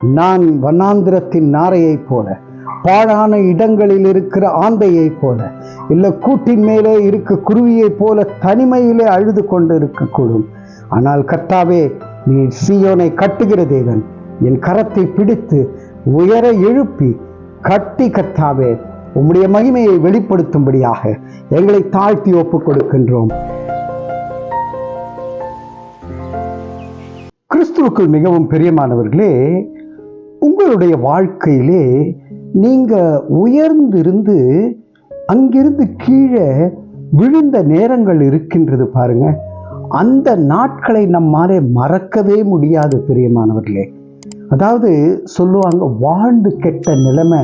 நான் வண்ணாந்திரத்தின் நாரையைப் போல பாழான இடங்களில் இருக்கிற ஆந்தையைப் போல இல்ல கூட்டின் மேலே இருக்க குருவியைப் போல தனிமையிலே அழுது கொண்டு இருக்கக்கூடும் ஆனால் கர்த்தாவே நீ சீயோனை கட்டுகிற தேவன். என் கரத்தை பிடித்து உயர எழுப்பி கட்டி கர்த்தாவே உம்முடைய மகிமையை வெளிப்படுத்தும்படியாக எங்களை தாழ்த்தி ஒப்புக் கொடுக்கின்றோம். கிறிஸ்துவுக்குள் மிகவும் பிரியமானவர்களே உங்களுடைய வாழ்க்கையிலே நீங்க உயர்ந்திருந்து அங்கிருந்து கீழே விழுந்த நேரங்கள் இருக்கின்றது பாருங்க. அந்த நாட்களை நம்மாலே மறக்கவே முடியாது பிரியமானவர்களே. அதாவது சொல்லுவாங்க வாழ்ந்து கெட்ட நிலைமை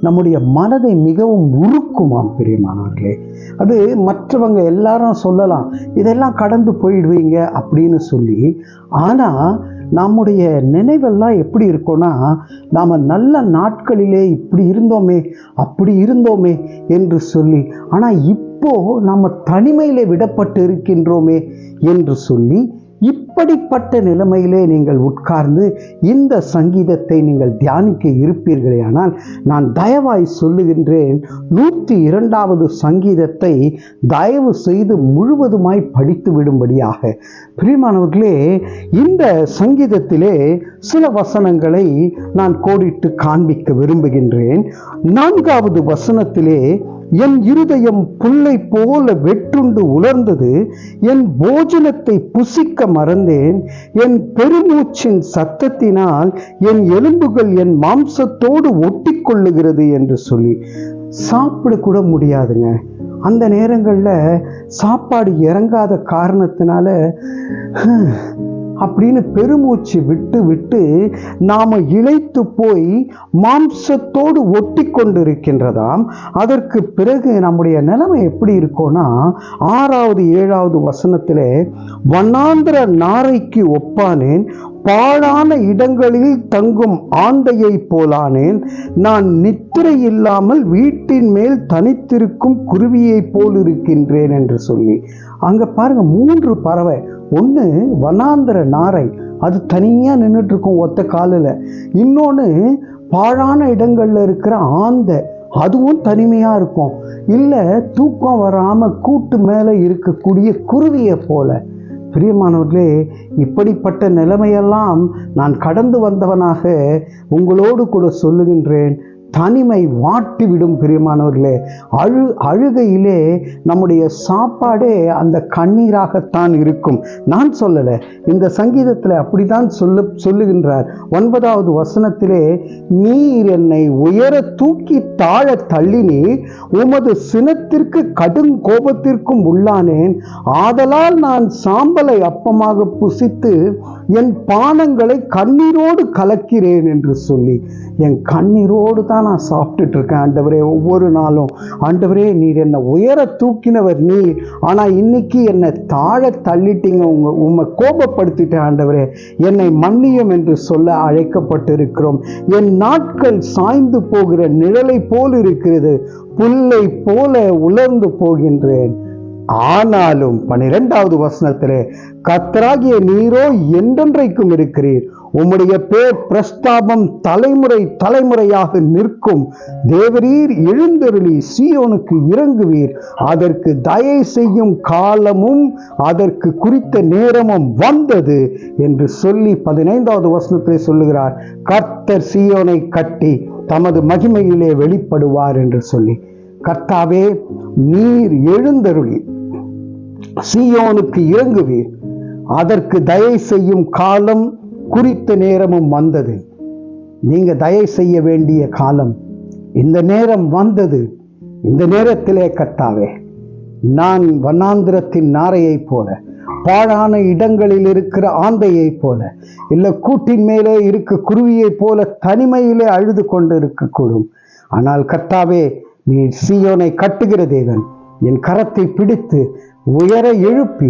நம்முடைய மனதை மிகவும் உருக்குமாம் பிரியமானவர்களே. அது மற்றவங்க எல்லாரும் சொல்லலாம் இதெல்லாம் கடந்து போயிடுவீங்க அப்படின்னு சொல்லி. ஆனால் நம்முடைய நினைவெல்லாம் எப்படி இருக்கோன்னா நாம் நல்ல நாட்களிலே இப்படி இருந்தோமே அப்படி இருந்தோமே என்று சொல்லி. ஆனால் இப்போ நாம் தனிமையிலே விடப்பட்டு இருக்கின்றோமே என்று சொல்லி இப்படிப்பட்ட நிலைமையிலே நீங்கள் உட்கார்ந்து இந்த சங்கீதத்தை நீங்கள் தியானிக்க இருப்பீர்களே ஆனால் நான் தயவாய் சொல்லுகின்றேன் நூற்றி இரண்டாவது சங்கீதத்தை தயவு செய்து முழுவதுமாய் படித்து விடும்படியாக. பிரியமானவர்களே இந்த சங்கீதத்திலே சில வசனங்களை நான் கோடிட்டு காண்பிக்க விரும்புகின்றேன். நான்காவது வசனத்திலே என் இருதயம் புல்லை போல வெற்றுண்டு உலர்ந்தது என் போஜனத்தை புசிக்க மறந்தேன் என் பெருமூச்சின் சத்தத்தினால் என் எலும்புகள் என் மாம்சத்தோடு ஒட்டி கொள்ளுகிறது என்று சொல்லி. சாப்பிட கூட முடியாதுங்க. அந்த நேரங்களில் சாப்பாடு இறங்காத காரணத்தினால அப்படின்னு பெருமூச்சு விட்டு விட்டு நாம் இழைத்து போய் மாம்சத்தோடு ஒட்டி கொண்டிருக்கின்றதாம் அதற்கு பிறகு நம்முடைய நிலைமை எப்படி இருக்கும்னா ஆறாவது ஏழாவது வசனத்தில் வண்ணாந்திர நாரைக்கு ஒப்பானேன் பாழான இடங்களில் தங்கும் ஆண்டையை போலானேன் நான் நித்திரை இல்லாமல் வீட்டின் மேல் தனித்திருக்கும் குருவியைப் போல் இருக்கின்றேன் என்று சொல்லி. அங்கே பாருங்க மூன்று பறவை. ஒன்று வனாந்திர நாரை. அது தனியாக நின்றுட்டு இருக்கும் ஒத்த காலில். இன்னொன்று பாழான இடங்களில் இருக்கிற ஆந்தை. அதுவும் தனிமையாக இருக்கும். இல்லை தூக்கம் வராமல் கூட்டு மேலே இருக்கக்கூடிய குருவியை போல. பிரியமானவர்களே இப்படிப்பட்ட நிலைமையெல்லாம் நான் கடந்து வந்தவனாக உங்களோடு கூட சொல்லுகின்றேன். தனிமை வாட்டி விடும் பிரியமானவர்களே. அழு அழுகையிலே நம்முடைய சாப்பாடே அந்த கண்ணீராகத்தான் இருக்கும். நான் சொல்லலை இந்த சங்கீதத்தில் அப்படித்தான் சொல்ல சொல்லுகின்றார். ஒன்பதாவது வசனத்திலே நீர் என்னை உயர தூக்கி தாழ தள்ளினீர் உமது சினத்திற்கு கடும் கோபத்திற்கும் உள்ளானேன். ஆதலால் நான் சாம்பலை அப்பமாக புசித்து என் பானங்களை கண்ணீரோடு கலக்கிறேன் என்று சொல்லி என் கண்ணீரோடு தான் நான் சாப்பிட்டுட்டு இருக்கேன் ஆண்டவரே. ஒவ்வொரு நாளும் ஆண்டவரே நீர் என்னை உயர தூக்கினவர் நீர். ஆனால் இன்னைக்கு என்னை தாழ தள்ளிட்டீங்க உங்க உம்மை கோபப்படுத்திட்டேன் ஆண்டவரே. என்னை மன்னியும் என்று சொல்ல அழைக்கப்பட்டிருக்கிறோம். என் நாட்கள் சாய்ந்து போகிற நிழலை போல் இருக்கிறது புல்லை போல உலர்ந்து போகின்றேன். ஆனாலும் பனிரெண்டாவது வசனத்திலே கத்தராகிய நீரோ என்றென்றைக்கும் இருக்கிறீர். உம்முடைய பேர் பிரஸ்தாபம் தலைமுறை தலைமுறையாக நிற்கும். தேவரீர் எழுந்தருளி சீயோனுக்கு இறங்குவீர். அதற்கு தயை செய்யும் காலமும் அதற்கு குறித்த நேரமும் வந்தது என்று சொல்லி பதினைந்தாவது வசனத்திலே சொல்லுகிறார். கர்த்தர் சீயோனை கட்டி தமது மகிமையிலே வெளிப்படுவார் என்று சொல்லி. கர்த்தாவே நீர் எழுந்தருளி சீயோனுக்கு இறங்குவீர். அதற்கு தயை செய்யும் காலம் குறித்த நேரமும் வந்தது. நீங்க தயை செய்ய வேண்டிய காலம் இந்த நேரம் வந்தது. இந்த நேரத்திலே கத்தாவே நான் வண்ணாந்திரத்தின் நாரையைப் போல பாழான இடங்களில் இருக்கிற ஆந்தையைப் போல இல்ல கூட்டின் மேலே இருக்க குருவியைப் போல தனிமையிலே அழுது கொண்டு இருக்கக்கூடும் ஆனால் கர்த்தாவே நீ சீயோனை கட்டுகிற தேவன் என் கரத்தை பிடித்து உயர எழுப்பி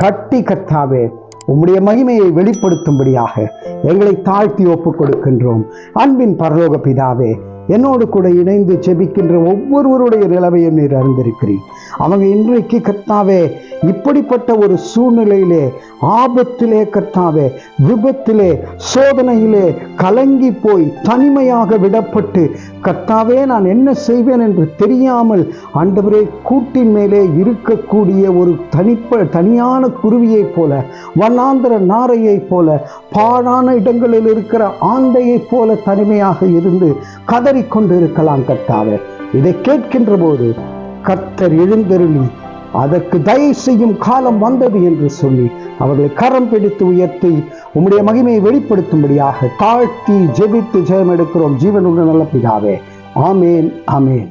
கட்டி கத்தாவே உம்முடைய மகிமையை வெளிப்படுத்தும்படியாக எங்களை தாழ்த்தி ஒப்புக் கொடுக்கின்றோம் அன்பின் பரலோக பிதாவே என்னோடு கூட இணைந்து செபிக்கின்ற ஒவ்வொருவருடைய நிலவையும் நீர் அறிந்திருக்கிறீர். அவங்க இன்றைக்கு கர்த்தாவே இப்படிப்பட்ட ஒரு சூழ்நிலையிலே ஆபத்திலே கர்த்தாவே விபத்திலே சோதனையிலே கலங்கி போய் தனிமையாக விடப்பட்டு கர்த்தாவே நான் என்ன செய்வேன் என்று தெரியாமல் ஆண்டவரே கூட்டின் மேலே இருக்கக்கூடிய ஒரு தனிப்ப தனியான குருவியைப் போல வண்ணாந்திர நாரையைப் போல பாழான இடங்களில் இருக்கிற ஆந்தையைப் போல தனிமையாக இருந்து கதறிக்கொண்டு இருக்கலாம் கர்த்தாவே. இதை கேட்கின்ற போது கத்தர் எழுந்தருளி அதற்கு தயவு செய்யும் காலம் வந்தது என்று சொல்லி அவர்களை கரம் பிடித்து உயர்த்தி உம்முடைய மகிமையை வெளிப்படுத்தும்படியாக தாழ்த்தி ஜெபித்து ஜெயம் எடுக்கிறோம். ஜீவனுள்ள நல்ல பிதாவே. ஆமேன் ஆமேன்.